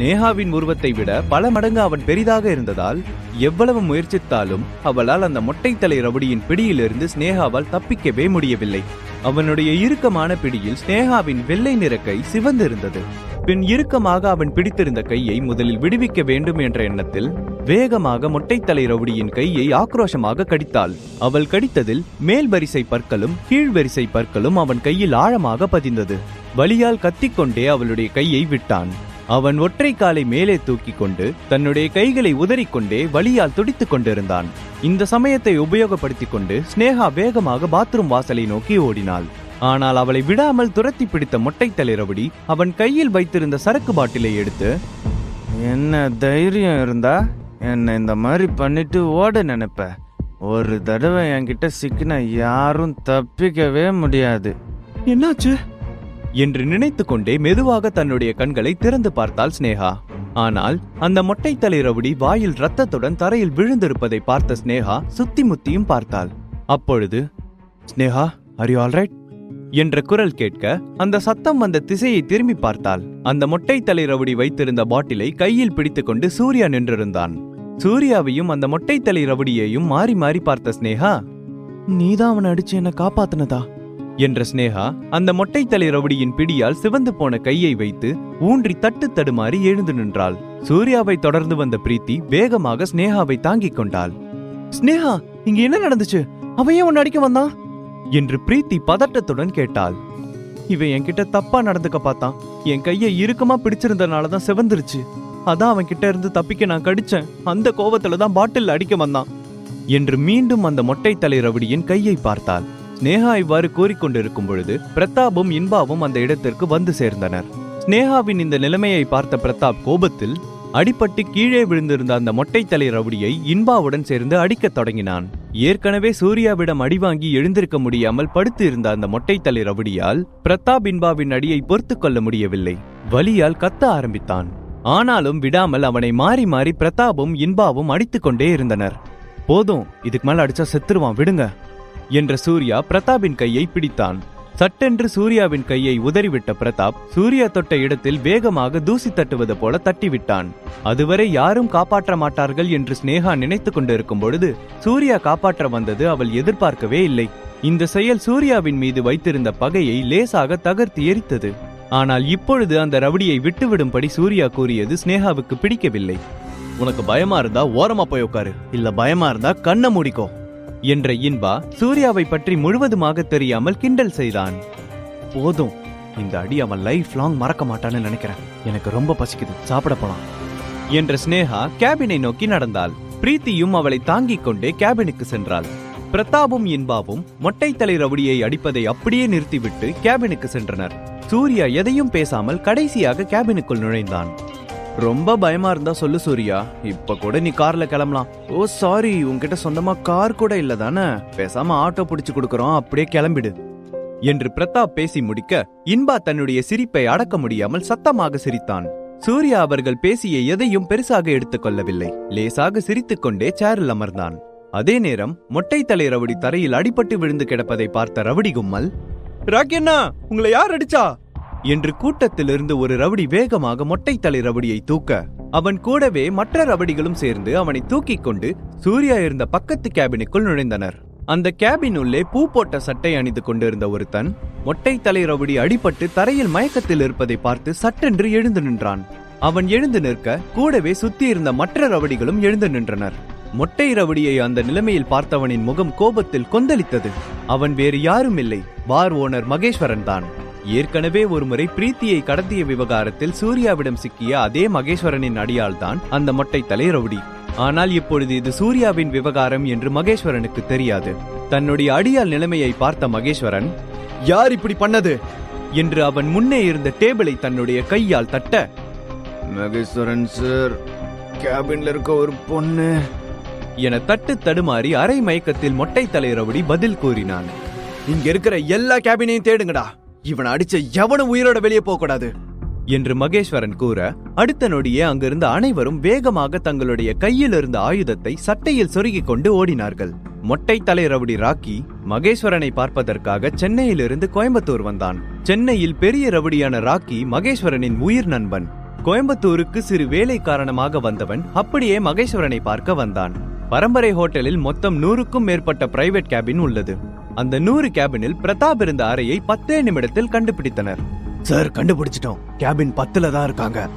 நேஹாவின் உருவத்தை விட பல மடங்கு அவன் பெரிதாக இருந்ததால் எவ்வளவு முயற்சித்தாலும் அவளால் அந்த மொட்டைத்தலை ரவுடியின் பிடியிலிருந்து ஸ்னேகாவால் தப்பிக்கவே முடியவில்லை. அவனுடைய இறுக்கமான பிடியில் ஸ்னேகாவின் வெள்ளை நிற கை சிவந்திருந்தது. பின் இறுக்கமாக அவன் பிடித்திருந்த கையை முதலில் விடுவிக்க வேண்டும் என்ற எண்ணத்தில் வேகமாக மொட்டைத்தலை ரவுடியின் கையை ஆக்ரோஷமாக கடித்தாள். அவள் கடித்ததில் மேல் வரிசை பற்களும் கீழ் வரிசை பற்களும் அவன் கையில் ஆழமாக பதிந்தது. வலியால் கத்திக்கொண்டே அவளுடைய கையை விட்டான். அவன் ஒற்றை காலை மேலே தூக்கிக் கொண்டு தன்னுடைய கைகளை உதறிக்கொண்டே வலியால் துடித்துக் கொண்டிருந்தான். இந்த சமயத்தை உபயோகப்படுத்திக் கொண்டு ஸ்னேகா வேகமாக பாத்ரூம் வாசலை நோக்கி ஓடினாள். ஆனால் அவளை விடாமல் துரத்தி பிடித்த மொட்டை ரவுடி அவன் கையில் வைத்திருந்த சரக்கு பாட்டிலை எடுத்து என்ன தைரியம் இருந்தா? என்ன இந்த மாதிரி பண்ணிட்டு ஓட நினைப்ப. ஒரு தடவை என்கிட்ட சிக்கின யாரும் தப்பிக்கவே முடியாது. என்னாச்சு? என்று நினைத்து கொண்டே மெதுவாக தன்னுடைய கண்களை திறந்து பார்த்தாள் ஸ்னேகா ஆனால் அந்த மொட்டைத்தலை ரவுடி வாயில் ரத்தத்துடன் தரையில் விழுந்திருப்பதை பார்த்த ஸ்னேகா சுத்தி முத்தியும் பார்த்தாள். அப்பொழுது ஸ்னேகா ஆர் யூ ஆல்ரைட் என்ற குரல் கேட்க அந்த சத்தம் வந்த திசையை திரும்பி பார்த்தாள். அந்த மொட்டைத்தலை ரவுடி வைத்திருந்த பாட்டிலை கையில் பிடித்துக்கொண்டு சூர்யா நின்றிருந்தான். சூர்யாவையும் அந்த மொட்டைத்தலை ரவுடியையும் மாறி மாறி பார்த்த ஸ்னேகா நீதான் அவனை அடிச்சு என்ன காப்பாத்தினதா? என்ற ஸ்னேகா அந்த மொட்டைத்தலை ரவுடியின் பிடியால் சிவந்து போன கையை வைத்து ஊன்றி தட்டு தடுமாறி எழுந்து நின்றாள். சூர்யாவை தொடர்ந்து வந்த பிரீத்தி வேகமாக ஸ்னேகாவை தாங்கிக் கொண்டாள். ஸ்னேகா இங்க என்ன நடந்துச்சு? அவன் ஏன் உன்னை அடிக்க வந்தான்? என்று பிரீத்தி பதட்டத்துடன் கேட்டாள். இவன் என்கிட்ட தப்பா நடந்துக்க பார்த்தான். என் கையை இறுக்கமா பிடிச்சிருந்தனால தான் சிவந்துருச்சு. அதான் அவன் கிட்ட இருந்து தப்பிக்க நான் கடிச்சேன். அந்த கோவத்துல தான் பாட்டில் அடிக்க வந்தான். என்று மீண்டும் அந்த மொட்டை தலை ரவுடியின் கையை பார்த்தாள். ஸ்னேகா இவ்வாறு கூறிக்கொண்டிருக்கும் பொழுது பிரதாப்பும் இன்பாவும் அந்த இடத்திற்கு வந்து சேர்ந்தனர். ஸ்னேகாவின் இந்த நிலைமையை பார்த்த பிரதாப் கோபத்தில் அடிபட்டு கீழே விழுந்திருந்த அந்த மொட்டை தலை ரவுடியை இன்பாவுடன் சேர்ந்து அடிக்கத் தொடங்கினான். ஏற்கனவே சூர்யாவிடம் அடிவாங்கி எழுந்திருக்க முடியாமல் படுத்து இருந்த அந்த மொட்டை தலை ரவுடியால் பிரதாப் இன்பாவின் அடியை பொறுத்து கொள்ள முடியவில்லை. வலியால் கத்த ஆரம்பித்தான். ஆனாலும் விடாமல் அவனை மாறி மாறி பிரதாப்பும் இன்பாவும் அடித்துக்கொண்டே இருந்தனர். போதும் இதுக்கு மேல அடிச்சா செத்துருவான் விடுங்க. என்ற சூர்யா பிரதாப்பின் கையை பிடித்தான். சட்டென்று சூர்யாவின் கையை உதறிவிட்ட பிரதாப் சூர்யா தொட்ட இடத்தில் வேகமாக தூசி தட்டுவது போல தட்டிவிட்டான். அதுவரை யாரும் காப்பாற்ற மாட்டார்கள் என்று ஸ்னேகா நினைத்துக் கொண்டிருக்கும் பொழுது சூர்யா காப்பாற்ற வந்தது அவள் எதிர்பார்க்கவே இல்லை. இந்த செயல் சூர்யாவின் மீது வைத்திருந்த பகையை லேசாக தகர்த்து எரித்தது. ஆனால் இப்பொழுது அந்த ரவுடியை விட்டுவிடும்படி சூர்யா கூறியது ஸ்னேகாவுக்கு பிடிக்கவில்லை. உனக்கு பயமா இருந்தா ஓரமா போய் உட்காரு. இல்ல பயமா இருந்தா கண்ணை முடிக்கும் என்ற இன்பா சூர்யாவை பற்றி முழுவதுமாக தெரியாமல் கிண்டல் செய்தான். போதும் இந்த அடி அவன் லைஃப் லாங் மறக்க மாட்டான்னு நினைக்கிறேன். எனக்கு ரொம்ப பசிக்குது சாப்பிட போலாம். என்ற ஸ்னேகா கேபினை நோக்கி நடந்தாள். பிரீத்தியும் அவளை தாங்கிக் கொண்டே கேபினுக்கு சென்றாள். பிரதாபும் இன்பாவும் மொட்டைத்தலை ரவுடியை அடிப்பதை அப்படியே நிறுத்திவிட்டு கேபினுக்கு சென்றனர். சூர்யா எதையும் பேசாமல் கடைசியாக கேபினுக்குள் நுழைந்தான். ரொம்ப பயமா இருந்தா சொல்லு சூர்யா. இப்ப கூட நீ கார்ல கிளம்பலாம். ஓ சாரி உன்கிட்ட சொந்தமா கார் கூட இல்ல தானே? பேசாம ஆட்டோ பிடிச்சு கொடுக்கறோம் அப்படியே கிளம்பிடு. என்று பிரதாப் பேசி முடிக்க இன்பா தன்னுடைய சிரிப்பை அடக்க முடியாமல் சத்தமாக சிரித்தான். சூர்யா அவர்கள் பேசிய எதையும் பெருசாக எடுத்துக்கொள்ளவில்லை லேசாக சிரித்துக்கொண்டே சேரில் அமர்ந்தான். அதே நேரம் மொட்டை தலை ரவுடி தரையில் அடிபட்டு விழுந்து கிடப்பதை பார்த்த ரவுடி கும்மல் ராக்கியண்ணா உங்களை யார் அடிச்சா? என்று கூட்டத்திலிருந்து ஒரு ரவுடி வேகமாக மொட்டைத்தலை தலை ரவுடியை தூக்க அவன் கூடவே மற்ற ரவுடிகளும் சேர்ந்து அவனை தூக்கிக் கொண்டு சூர்யா இருந்த பக்கத்து கேபினுக்குள் நுழைந்தனர். அந்த கேபின் உள்ளே பூ போட்ட சட்டை அணிந்து கொண்டிருந்த ஒருத்தன் மொட்டை தலை ரவுடி அடிபட்டு தரையில் மயக்கத்தில் இருப்பதை பார்த்து சட்டென்று எழுந்து நின்றான். அவன் எழுந்து நிற்க கூடவே சுத்தி இருந்த மற்ற ரவுடிகளும் எழுந்து நின்றனர். மொட்டை ரவுடியை அந்த நிலைமையில் பார்த்தவனின் முகம் கோபத்தில் கொந்தளித்தது. அவன் வேறு யாரும் இல்லை பார் ஓனர் மகேஸ்வரன் தான். ஏற்கனவே ஒருமுறை பிரீத்தியை கடத்திய விவகாரத்தில் சூர்யாவிடம் சிக்கிய அதே மகேஸ்வரனின் அடியால் தான் அந்த மொட்டை தலை ரவுடி. ஆனால் இப்பொழுது இது சூர்யாவின் விவகாரம் என்று மகேஸ்வரனுக்கு தெரியாது. தன்னுடைய அடியால் நிலைமையை பார்த்த மகேஸ்வரன் யார் இப்படி பண்ணது? என்று அவன் முன்னே இருந்த டேபிளை தன்னுடைய கையால் தட்ட மகேஸ்வரன் சார் கேபின்ல இருக்க ஒரு பொண்ணு. என தட்டு தடுமாறி அரை மயக்கத்தில் மொட்டை தலை ரவுடி பதில் கூறினான். இங்க இருக்கிற எல்லா கேபினையும் தேடுங்கடா. இவனை அடிச்ச எவனும் உயிரோட வெளியே போக கூடாது. என்று மகேஸ்வரன் கூற அடுத்த நொடியே அங்கிருந்த அனைவரும் வேகமாக தங்களுடைய கையில் இருந்த ஆயுதத்தை சட்டையில் சொருகிக் கொண்டு ஓடினார்கள். மொட்டை தலை ரவுடி ராக்கி மகேஸ்வரனை பார்ப்பதற்காக சென்னையிலிருந்து கோயம்புத்தூர் வந்தான். சென்னையில் பெரிய ரவுடியான ராக்கி மகேஸ்வரனின் உயிர் நண்பன். கோயம்புத்தூருக்கு சிறு வேலை காரணமாக வந்தவன் அப்படியே மகேஸ்வரனை பார்க்க வந்தான். பரம்பரை ஹோட்டலில் மொத்தம் நூறுக்கும் மேற்பட்ட பிரைவேட் கேபின் உள்ளது. அந்த நூறு கேபினில் பிரதாப் இருந்த அறையை பத்தே நிமிடத்தில் கண்டுபிடித்தனர். சார் கண்டுபிடிச்சிட்டோம். கேபின் பத்துல தான் இருக்காங்க.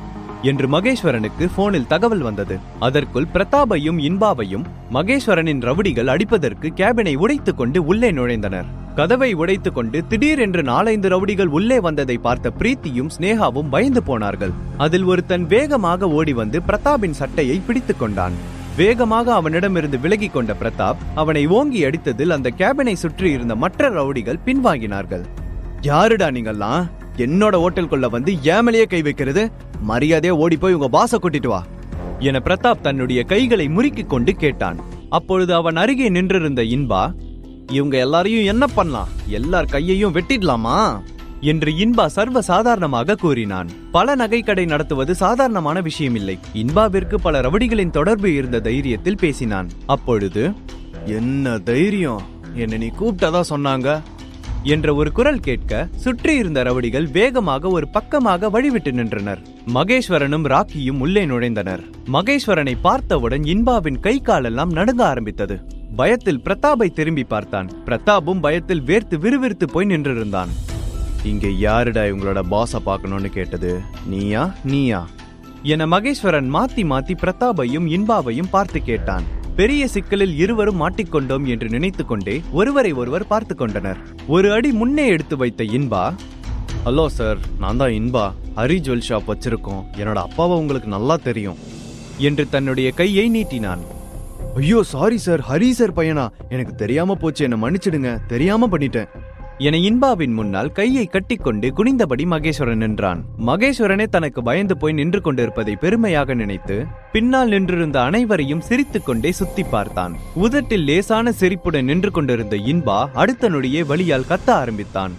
என்று மகேஸ்வரனுக்கு போனில் தகவல் வந்தது. அதற்குள் பிரதாபையும் இன்பாவையும் மகேஸ்வரனின் ரவுடிகள் அடிப்பதற்கு கேபினை உடைத்துக் கொண்டு உள்ளே நுழைந்தனர். கதவை உடைத்துக் கொண்டு திடீரென்று நாலைந்து ரவுடிகள் உள்ளே வந்ததை பார்த்த பிரீத்தியும் ஸ்னேகாவும் பயந்து போனார்கள். அதில் ஒருத்தன் வேகமாக ஓடி வந்து பிரதாபின் சட்டையை பிடித்துக் கொண்டான். வேகமாக அவனிடமிருந்து விலகி கொண்ட பிரதாப் அவனை ஓங்கி அடித்ததில் அந்த கேபினை சுற்றி இருந்த மற்ற ரவுடிகள் பின்வாங்கினார்கள். யாருடா நீங்கெல்லாம் என்னோட ஹோட்டலுக்குள்ள வந்து ஏமலையே கை வைக்கிறது? மரியாதையா ஓடி போய் உங்க பாச கூட்டிட்டு வா. என பிரதாப் தன்னுடைய கைகளை முறுக்கிக் கொண்டு கேட்டான். அப்பொழுது அவன் அருகே நின்றிருந்த இன்பா இவங்க எல்லாரையும் என்ன பண்ணலாம்? எல்லார் கையையும் வெட்டிடலாமா? என்று இன்பா சர்வ சாதாரணமாக கூறினான். பல நகைக்கடை நடத்துவது சாதாரணமான விஷயமில்லை. இன்பாவிற்கு பல ரவடிகளின் தொடர்பு இருந்த தைரியத்தில் பேசினான். அப்பொழுது என்ன தைரியம்? என்ன நீ கூப்பிட்டதா சொன்னாங்க? என்ற ஒரு குரல் கேட்க சுற்றி இருந்த ரவுடிகள் வேகமாக ஒரு பக்கமாக வழிவிட்டு நின்றனர். மகேஸ்வரனும் ராக்கியும் உள்ளே நுழைந்தனர். மகேஸ்வரனை பார்த்தவுடன் இன்பாவின் கை காலெல்லாம் நடுங்க ஆரம்பித்தது. பயத்தில் பிரதாபை திரும்பி பார்த்தான். பிரதாபும் பயத்தில் வேர்த்து விறுவிறுத்து போய் நின்றிருந்தான். இங்க யாருடா இவங்களோட பாஸை பார்க்கணும்னு கேட்டது? நீயா? நீயா? என மகேஸ்வரன் மாத்தி மாத்தி பிரதாபையும் இன்பாவையும் பார்த்து கேட்டான். பெரிய சிக்கலில் இருவரும் மாட்டிக்கொண்டோம் என்று நினைத்து கொண்டே ஒருவரை ஒருவர் பார்த்து கொண்டனர். ஒரு அடி முன்னே எடுத்து வைத்த இன்பா ஹலோ சார் நான் தான் இன்பா. ஹரி ஜுவல் ஷாப் வச்சிருக்கோம். என்னோட அப்பாவை உங்களுக்கு நல்லா தெரியும். என்று தன்னுடைய கையை நீட்டினான். ஐயோ சாரி சார். ஹரி சார் பையனா? எனக்கு தெரியாம போச்சு. என்ன மன்னிச்சிடுங்க. தெரியாம பண்ணிட்டேன். என இன்பாவின் முன்னால் கையை கட்டிக்கொண்டு குனிந்தபடி மகேஸ்வரன் நின்றான். மகேஸ்வரனே தனக்கு பயந்து போய் நின்று கொண்டிருப்பதை பெருமையாக நினைத்து பின்னால் நின்றிருந்த அனைவரையும் சிரித்துக் கொண்டே சுத்தி பார்த்தான். உதட்டில் லேசான சிரிப்புடன் நின்று கொண்டிருந்த இன்பா அடுத்த நொடியே வழியால் கத்த ஆரம்பித்தான்.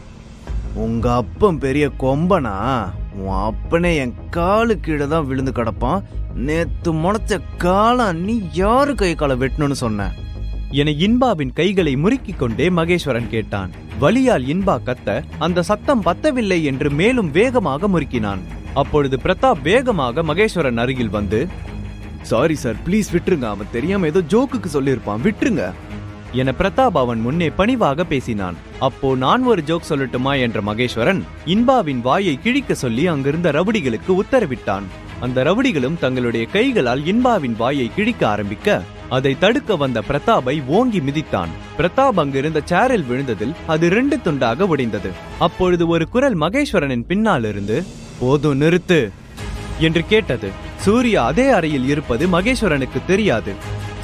உங்க அப்பன் பெரிய கொம்பனா? உன் அப்பனே என் காலு கீழே தான் விழுந்து கிடப்பான். நேத்து முளைச்ச காலம் நீ யாரு கை காலை வெட்டணும்னு சொன்ன? என இன்பாவின் கைகளை முறுக்கிக் கொண்டே மகேஸ்வரன் கேட்டான். வலியால் இன்பா கத்த அந்த சத்தம் பத்தவில்லை என்று மேலும் வேகமாக முறுக்கினான். அப்பொழுது பிரதாப் வேகமாக மகேஸ்வரன் அருகில் வந்து சாரி சார் ப்ளீஸ் விட்டுருங்க. அவன் தெரியாம ஏதோ ஜோக்குக்கு சொல்லியிருப்பான். விட்டுருங்க. என பிரதாப் அவன் முன்னே பணிவாக பேசினான். அப்போ நான் ஒரு ஜோக் சொல்லட்டுமா? என்ற மகேஸ்வரன் இன்பாவின் வாயை கிழிக்க சொல்லி அங்கிருந்த ரவுடிகளுக்கு உத்தரவிட்டான். அந்த ரவுடிகளும் தங்களுடைய கைகளால் இன்பாவின் வாயை கிழிக்க ஆரம்பிக்க அதை தடுக்க வந்த பிரதாபை ஓங்கி மிதித்தான். பிரதாப் அங்கிருந்த சேரில் விழுந்ததில் அது ரெண்டு துண்டாக உடைந்தது அப்பொழுது ஒரு குரல் மகேஸ்வரனின் பின்னால் இருந்து போதும் நிறுத்து என்று கேட்டது. சூர்யா அதே அறையில் இருப்பது மகேஸ்வரனுக்கு தெரியாது.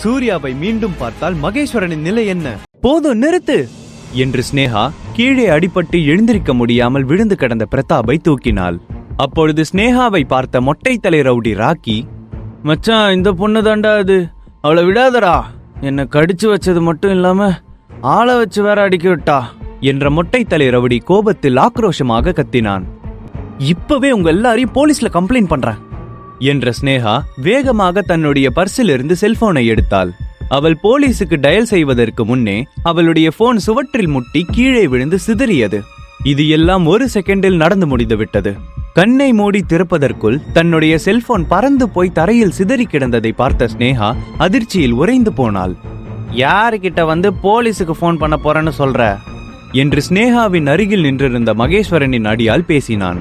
சூர்யாவை மீண்டும் பார்த்தால் மகேஸ்வரனின் நிலை என்ன? போதும் நிறுத்து என்று ஸ்னேகா கீழே அடிபட்டு எழுந்திருக்க முடியாமல் விழுந்து கிடந்த பிரதாபை தூக்கினாள். அப்பொழுது ஸ்னேகாவை பார்த்த மொட்டை தலை ரவுடி ராக்கி மச்சான் இந்த பொண்ணு தாண்டா அது. அவளை விடாதடா. என்னை கடிச்சு வச்சது மட்டும் இல்லாம ஆளை வச்சு வேற அடிக்க விட்டா. என்ற மொட்டை தலை ரவுடி கோபத்தில் ஆக்ரோஷமாக கத்தினான். இப்பவே உங்க எல்லாரையும் போலீஸ்ல கம்ப்ளைண்ட் பண்றேன் என்ற ஸ்னேகா வேகமாக தன்னுடைய பர்சிலிருந்து செல்போனை எடுத்தாள். அவள் போலீஸுக்கு டயல் செய்வதற்கு முன்னே அவளுடைய போன் சுவற்றில் முட்டி கீழே விழுந்து சிதறியது. இது எல்லாம் ஒரு செகண்டில் நடந்து முடிந்து விட்டது கண்ணை மூடி திறப்பதற்குள் தன்னுடைய செல்போன் பறந்து போய் தரையில் சிதறி கிடந்ததை பார்த்த ஸ்னேகா அதிர்ச்சியில் உறைந்து போனாள். யாருக்கிட்ட வந்து போலீஸுக்கு ஃபோன் பண்ண போறேன்னு சொல்ற? என்று ஸ்னேகாவின் அருகில் நின்றிருந்த மகேஸ்வரனின் அடியால் பேசினான்.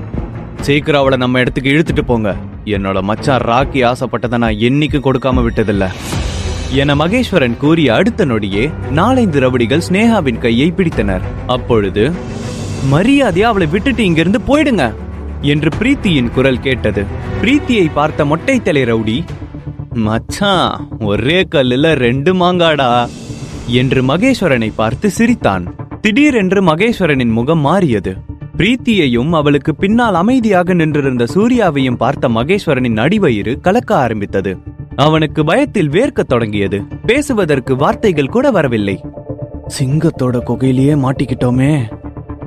சீக்கிரம் அவளை நம்ம இடத்துக்கு இழுத்துட்டு போங்க. என்னோட மச்சான் ராக்கி ஆசைப்பட்டதை நான் என்னைக்கு கொடுக்காம விட்டதில்ல. என மகேஸ்வரன் கூறிய அடுத்த நொடியே நாலைந்து ரவுடிகள் ஸ்னேகாவின் கையை பிடித்தனர். அப்பொழுது மரியாதையா அவளை விட்டுட்டு இங்கிருந்து போயிடுங்க என்று பிரீத்தியின் குரல் கேட்டது. பிரீத்தியை பார்த்த மொட்டை தலை ரவுடி மச்சான் ஒரே கல்லுல ரெண்டு மாங்காடா? என்று மகேஸ்வரனை பார்த்து சிரித்தான். திடீரென்று மகேஸ்வரனின் முகம் மாறியது. பிரீத்தியையும் அவளுக்கு பின்னால் அமைதியாக நின்றிருந்த சூர்யாவையும் பார்த்த மகேஸ்வரனின் அடிவயிறு கலக்க ஆரம்பித்தது. அவனுக்கு பயத்தில் வேர்க்கத் தொடங்கியது. பேசுவதற்கு வார்த்தைகள் கூட வரவில்லை. சிங்கத்தோட குகையிலேயே மாட்டிக்கிட்டோமே.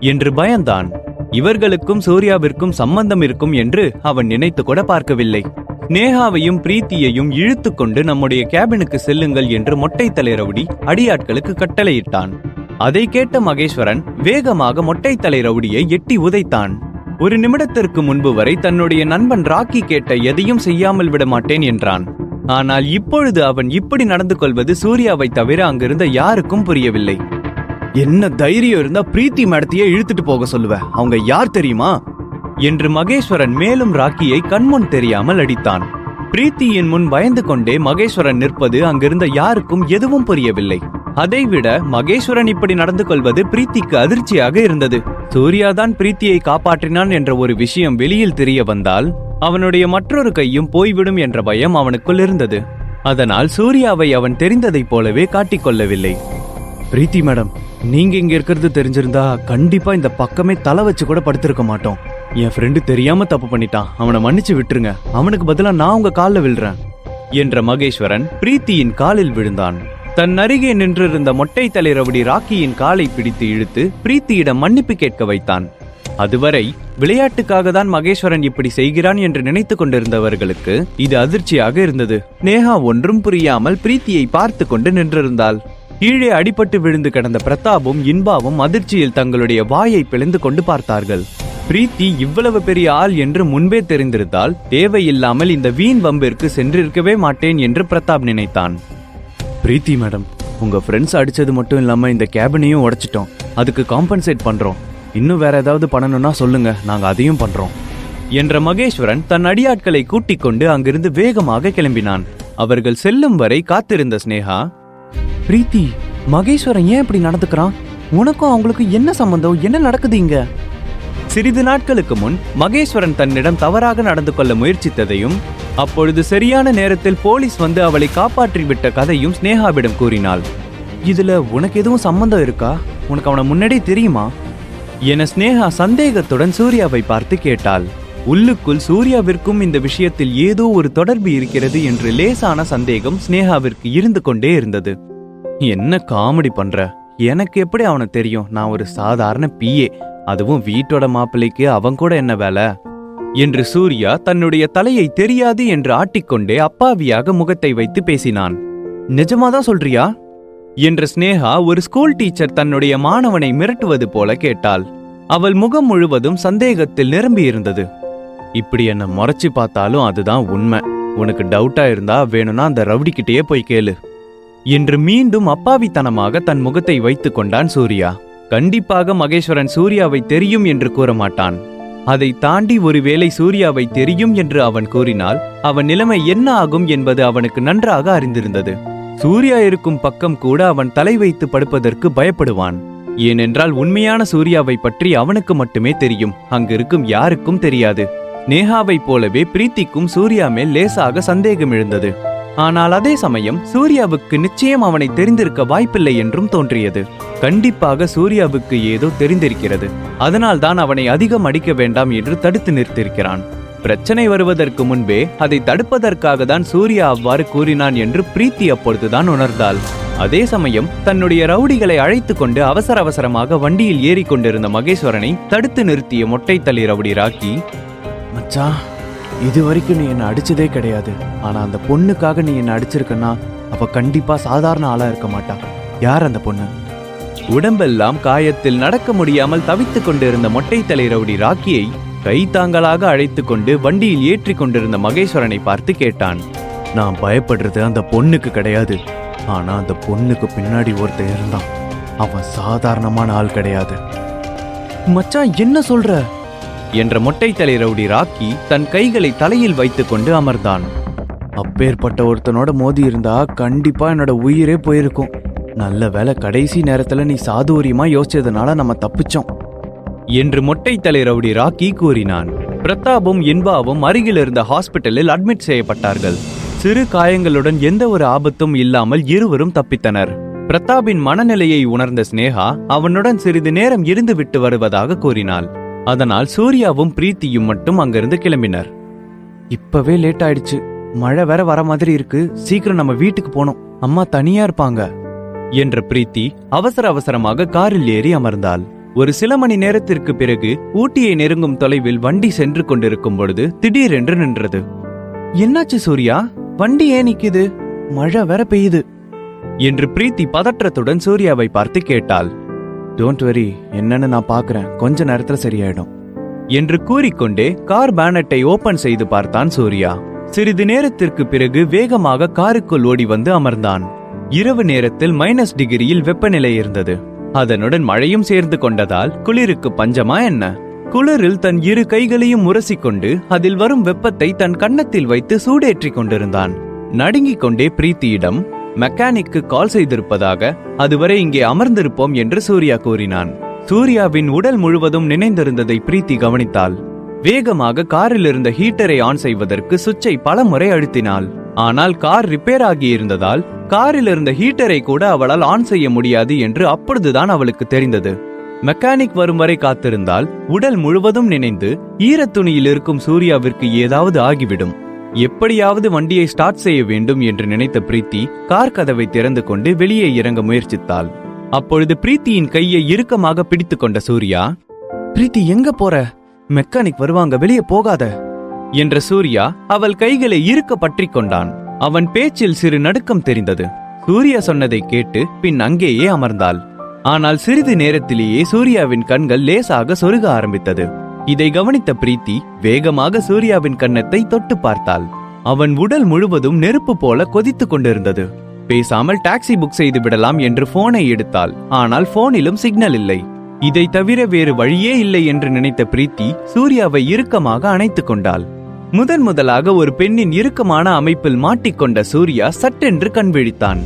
என்று பயந்தான். இவர்களுக்கும் சூர்யாவிற்கும் சம்பந்தம் இருக்கும் என்று அவன் நினைத்து கூட பார்க்கவில்லை. நேகாவையும் பிரீத்தியையும் இழுத்துக்கொண்டு நம்முடைய கேபினுக்கு செல்லுங்கள் என்று மொட்டை தலைரவுடி அடியாட்களுக்கு கட்டளையிட்டான். அதை கேட்ட மகேஸ்வரன் வேகமாக மொட்டை தலைரவுடியை எட்டி உதைத்தான். ஒரு நிமிடத்திற்கு முன்பு வரை தன்னுடைய நண்பன் ராக்கி கேட்ட எதையும் செய்யாமல் விட மாட்டேன் என்றான். ஆனால் இப்பொழுது அவன் இப்படி நடந்து கொள்வது சூர்யாவை தவிர அங்கிருந்த யாருக்கும் புரியவில்லை. என்ன தைரியம் இருந்தா பிரீத்தி மேடத்தையே இழுத்துட்டு போக சொல்லுவ. அவங்க யார் தெரியுமா? என்று மகேஸ்வரன் மேலும் ராக்கியை கண்முன் தெரியாமல் அடித்தான். பிரீத்தியின் முன் பயந்து கொண்டே மகேஸ்வரன் நிற்பது அங்கிருந்த யாருக்கும் எதுவும் புரியவில்லை. அதைவிட மகேஸ்வரன் இப்படி நடந்து கொள்வது பிரீத்திக்கு அதிர்ச்சியாக இருந்தது. சூர்யா தான் பிரீத்தியை காப்பாற்றினான் என்ற ஒரு விஷயம் வெளியில் தெரிய வந்தால் அவனுடைய மற்றொரு கையும் போய்விடும் என்ற பயம் அவனுக்குள் இருந்தது. அதனால் சூர்யாவை அவன் தெரிந்ததைப் போலவே காட்டிக்கொள்ளவில்லை பிரீத்தி மேடம் நீங்க இங்க இருக்கிறது தெரிஞ்சிருந்தா கண்டிப்பா இந்த பக்கமே தலை வச்சு கூட படுத்திருக்க மாட்டோம். என் ஃப்ரெண்டு தெரியாம தப்பு பண்ணிட்டான். அவனை மன்னிச்சு விட்டுருங்க. அவனுக்கு பதிலா நான் உங்க காலில் விழுறேன். என்ற மகேஸ்வரன் பிரீத்தியின் காலில் விழுந்தான். தன் அருகே நின்றிருந்த மொட்டை தலை ரவுடி ராக்கியின் காலை பிடித்து இழுத்து பிரீத்தியிடம் மன்னிப்பு கேட்க வைத்தான். அதுவரை விளையாட்டுக்காக தான் மகேஸ்வரன் இப்படி செய்கிறான் என்று நினைத்துக் கொண்டிருந்தவர்களுக்கு இது அதிர்ச்சியாக இருந்தது. நேஹா ஒன்றும் புரியாமல் பிரீத்தியை பார்த்து கொண்டு நின்றிருந்தாள். கீழே அடிபட்டு விழுந்து கிடந்த பிரதாப்பும் இன்பாவும் அதிர்ச்சியில் தங்களுடைய வாயை பிளந்து கொண்டு பார்த்தார்கள். பிரீத்தி இவ்வளவு பெரிய ஆள் என்று முன்பே தெரிந்திருந்தால் தேவையில்லாமல் இந்த வீண் வம்பிற்கு சென்றிருக்கவே மாட்டேன் என்று பிரதாப் நினைத்தான். பிரீத்தி மேடம் உங்க ஃப்ரெண்ட்ஸ் அடிச்சது மட்டும் இல்லாம இந்த கேபினையும் உடைச்சிட்டோம். அதுக்கு காம்பன்சேட் பண்றோம். இன்னும் வேற ஏதாவது பண்ணணும்னா சொல்லுங்க நாங்க அதையும் பண்றோம். என்ற மகேஸ்வரன் தன் அடியாட்களை கூட்டிக் கொண்டு அங்கிருந்து வேகமாக கிளம்பினான். அவர்கள் செல்லும் வரை காத்திருந்த ஸ்னேகா பிரீத்தி மகேஸ்வரன் ஏன் இப்படி நடந்துக்கிறான்? உனக்கும் அவங்களுக்கு என்ன சம்பந்தம்? என்ன நடக்குது இங்க? சிறிது நாட்களுக்கு முன் மகேஸ்வரன் தன்னிடம் தவறாக நடந்து கொள்ள முயற்சித்ததையும் அப்பொழுது சரியான நேரத்தில் போலீஸ் வந்து அவளை காப்பாற்றி விட்ட கதையும் ஸ்னேகாவிடம் கூறினாள். இதுல உனக்கு எதுவும் சம்பந்தம் இருக்கா? உனக்கு அவனை முன்னாடி தெரியுமா? என ஸ்னேகா சந்தேகத்துடன் சூர்யாவை பார்த்து கேட்டாள். உள்ளுக்குள் சூர்யாவிற்கும் இந்த விஷயத்தில் ஏதோ ஒரு தொடர்பு இருக்கிறது என்று லேசான சந்தேகம் ஸ்னேகாவிற்கு இருந்து கொண்டே இருந்தது. என்ன காமெடி பண்ற? எனக்கு எப்படி அவனை தெரியும்? நான் ஒரு சாதாரண பிஏ அதுவும் வீட்டோட மாப்பிள்ளைக்கு அவன் கூட என்ன வேலை? என்று சூர்யா தன்னுடைய தலையை தெரியாது என்று ஆட்டிக்கொண்டே அப்பாவியாக முகத்தை வைத்து பேசினான். நிஜமாதான் சொல்றியா? என்று ஸ்னேகா ஒரு ஸ்கூல் டீச்சர் தன்னுடைய மாணவனை மிரட்டுவது போல கேட்டாள். அவள் முகம் முழுவதும் சந்தேகத்தில் நிரம்பியிருந்தது இப்படி என்ன முறைச்சு பார்த்தாலும் அதுதான் உண்மை. உனக்கு டவுட்டா இருந்தா வேணும்னா அந்த ரவுடிக்கிட்டேயே போய் கேளு. என்று மீண்டும் அப்பாவித்தனமாக தன் முகத்தை வைத்துக் கொண்டான் சூர்யா. கண்டிப்பாக மகேஸ்வரன் சூர்யாவை தெரியும் என்று கூற மாட்டான் அதை தாண்டி ஒருவேளை சூர்யாவை தெரியும் என்று அவன் கூறினால் அவன் நிலைமை என்ன ஆகும் என்பது அவனுக்கு நன்றாக அறிந்திருந்தது. சூர்யா இருக்கும் பக்கம் கூட அவன் தலை வைத்து படுப்பதற்கு பயப்படுவான். ஏனென்றால் உண்மையான சூர்யாவை பற்றி அவனுக்கு மட்டுமே தெரியும் அங்கிருக்கும் யாருக்கும் தெரியாது. நேஹாவைப் போலவே பிரீத்திக்கும் சூர்யா மேல் லேசாக சந்தேகம் எழுந்தது. ஆனால் அதே சமயம் சூர்யாவுக்கு நிச்சயம் அவனை தெரிந்திருக்க வாய்ப்பில்லை என்றும் தோன்றியது. கண்டிப்பாக சூர்யாவுக்கு ஏதோ தெரிந்திருக்கிறது. அதனால் தான் அவனை அதிகம் அடிக்க வேண்டாம் என்று தடுத்து நிறுத்தியிருக்கிறான். பிரச்சனை வருவதற்கு முன்பே அதை தடுப்பதற்காக தான் சூர்யா அவ்வாறு கூறினான் என்று பிரீத்தி அப்பொழுதுதான் உணர்ந்தாள். அதே சமயம் தன்னுடைய ரவுடிகளை அழைத்துக் கொண்டு அவசர அவசரமாக வண்டியில் ஏறிக்கொண்டிருந்த மகேஸ்வரனை தடுத்து நிறுத்திய மொட்டை தள்ளி ரவுடி ராக்கி மச்சான் இது வரைக்கும் நீ என்ன அடிச்சதே கிடையாது. ஆனா அந்த பொண்ணுக்காக நீ என்ன அடிச்சிருக்கன்னா அவ கண்டிப்பா சாதாரண ஆளா இருக்க மாட்டா. யார் அந்த பொண்ணு? உடம்பெல்லாம் காயத்தில் நடக்க முடியாமல் தவித்துக் கொண்டிருந்த மொட்டை தலை ரவுடி ராக்கியை கைத்தாங்கலாக அழைத்துக் கொண்டு வண்டியில் ஏற்றிக் கொண்டிருந்த மகேஸ்வரனை பார்த்து கேட்டான். நான் பயப்படுறது அந்த பொண்ணுக்கு கிடையாது. ஆனா அந்த பொண்ணுக்கு பின்னாடி ஒருத்தன் இருந்தான். அவன் சாதாரணமான ஆள் கிடையாது. மச்சான் என்ன சொல்ற? என்ற மொட்டை தலை ரவுடி ராக்கி தன் கைகளை தலையில் வைத்துக்கொண்டு அமர்ந்தான். அப்பேற்பட்ட ஒருத்தனோட மோதி இருந்தா கண்டிப்பா என்னோட உயிரே போயிருக்கும். நல்ல வேலை கடைசி நேரத்துல நீ சாதுரியமா யோசிச்சதுனால நம்ம தப்பிச்சோம். என்று மொட்டை தலை ரவுடி ராக்கி கூறினான். பிரதாபும் இன்பாவும் அருகில் இருந்த ஹாஸ்பிட்டலில் அட்மிட் செய்யப்பட்டார்கள். சிறு காயங்களுடன் எந்த ஒரு ஆபத்தும் இல்லாமல் இருவரும் தப்பித்தனர். பிரதாபின் மனநிலையை உணர்ந்த ஸ்னேகா அவனுடன் சிறிது நேரம் இருந்து விட்டு வருவதாக கூறினாள். அதனால் சூர்யாவும் பிரீத்தியும் மட்டும் அங்கிருந்து கிளம்பினர். இப்பவே லேட் ஆயிடுச்சு மழை வேற வர மாதிரி இருக்கு. சீக்கிரம் நம்ம வீட்டுக்கு போனோம் அம்மா தனியா இருப்பாங்க. என்ற பிரீத்தி அவசர அவசரமாக காரில் ஏறி அமர்ந்தாள். ஒரு சில மணி நேரத்திற்கு பிறகு ஊட்டியை நெருங்கும் தொலைவில் வண்டி சென்று கொண்டிருக்கும் பொழுது திடீரென்று நின்றது. என்னாச்சு சூர்யா? வண்டி ஏன் நிக்குது? மழை வேற பெய்யுது. என்று பிரீத்தி பதற்றத்துடன் சூர்யாவை பார்த்து கேட்டாள். டோன்ட் வரி என்னன்னு நான் பாக்குறேன் கொஞ்ச நேரத்துல சரியாயிடும். என்று கூறிக்கொண்டே கார் பேனட்டை ஓபன் செய்து பார்த்தான் சூர்யா. சிறிது நேரத்திற்கு பிறகு வேகமாக காருக்குள் ஓடி வந்து அமர்ந்தான். இரவு நேரத்தில் மைனஸ் டிகிரியில் வெப்பநிலை இருந்தது. அதனுடன் மழையும் சேர்ந்து கொண்டதால் குளிருக்கு பஞ்சமா என்ன? குளிரில் தன் இரு கைகளையும் உரசிக்கொண்டு அதில் வரும் வெப்பத்தை தன் கன்னத்தில் வைத்து சூடேற்றிக் கொண்டிருந்தான். நடுங்கிக் கொண்டே பிரீத்தியிடம் மெக்கானிக்கு கால் செய்திருப்பதாக அதுவரை இங்கே அமர்ந்திருப்போம் என்று சூர்யா கூறினான். சூர்யாவின் உடல் முழுவதும் நினைந்திருந்ததை பிரீத்தி கவனித்தாள். வேகமாக காரில் இருந்த ஹீட்டரை ஆன் செய்வதற்கு சுவிட்சை பலமுறை அழுத்தினாள். ஆனால் கார் ரிப்பேர் ஆகியிருந்ததால் காரில் இருந்த ஹீட்டரை கூட அவளால் ஆன் செய்ய முடியாது என்று அப்பொழுதுதான் அவளுக்கு தெரிந்தது. மெக்கானிக் வரும் வரை காத்திருந்தால் உடல் முழுவதும் நினைந்து ஈரத்துணியில் இருக்கும் சூர்யாவிற்கு ஏதாவது ஆகிவிடும். எப்படியாவது வண்டியை ஸ்டார்ட் செய்ய வேண்டும் என்று நினைத்த பிரீத்தி கார் கதவை திறந்து கொண்டு வெளியே இறங்க முயற்சித்தாள். அப்பொழுது பிரீத்தியின் கையை இறுக்கமாக பிடித்து கொண்ட சூர்யா பிரீத்தி எங்க போற? மெக்கானிக் வருவாங்க வெளியே போகாத. என்ற சூர்யா அவள் கைகளை இறுக்க பற்றிக் கொண்டான். அவன் பேச்சில் சிறு நடுக்கம் தெரிந்தது. சூர்யா சொன்னதை கேட்டு பின் அங்கேயே அமர்ந்தாள். ஆனால் சிறிது நேரத்திலேயே சூர்யாவின் கண்கள் லேசாக சொருக ஆரம்பித்தது. இதை கவனித்த பிரீத்தி வேகமாக சூர்யாவின் கன்னத்தை தொட்டு பார்த்தாள். அவன் உடல் முழுவதும் நெருப்பு போல கொதித்துக் கொண்டிருந்தது. பேசாமல் டாக்ஸி புக் செய்து விடலாம் என்று போனை எடுத்தாள். ஆனால் போனிலும் சிக்னல் இல்லை. இதை தவிர வேறு வழியே இல்லை என்று நினைத்த பிரீத்தி சூர்யாவை இறுக்கமாக அணைத்துக் கொண்டாள். முதன் முதலாக ஒரு பெண்ணின் இறுக்கமான அமைப்பில் மாட்டிக்கொண்ட சூர்யா சட்டென்று கண்விழித்தான்